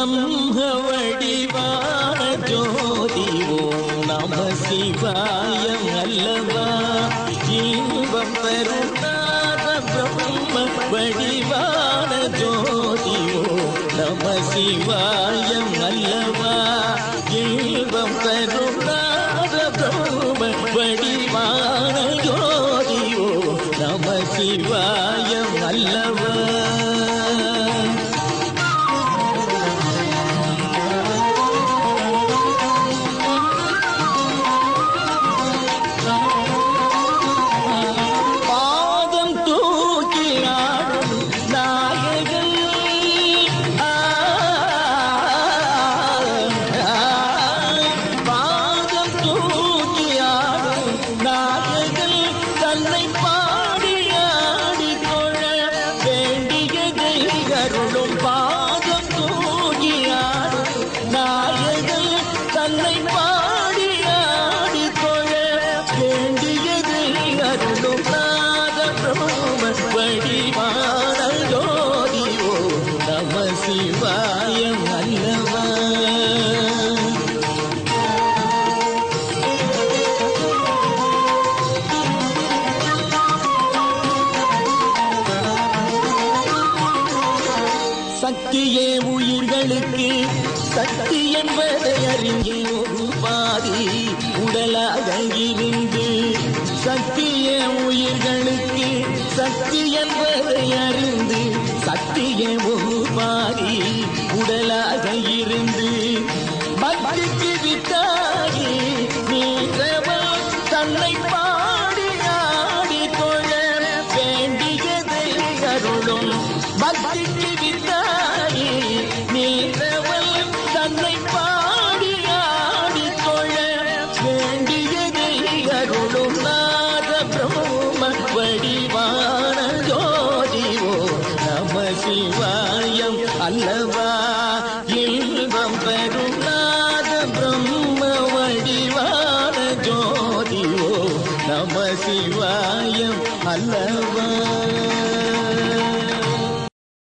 பிரம்ம வடிவான ஜோதி ஓம் நம சிவாயம் அல்லவா இன்பம் பெறும் பிரம்ம வடிவான ஜோதி ஓம் நம சிவாயம் அல்லவா இன்பம் பெறும் பிரம்ம வடிவான ஜோதி ஓம் நம சிவாயம் அல்லவா தன்னை சக்தியே உயிர்களுக்கு சக்தி என்பதை அறிஞ்சு ஒரு பாதி உடலாக இருந்து சக்தியே உயிர்களுக்கு சக்தி என்பதை அறிந்து சக்தியே ஒரு பாதி உடலாக இருந்து பக்திக்கு வித்தாகி நீன்றவள் தன்னை பாடி ஆடி கொள்ள வேண்டியதை அருளும். பக்திக்கு வித்தா நம அல்லவா? இன்பம் பெறும் பிரம்ம வடிவான நம சிவாயம் அல்லவா?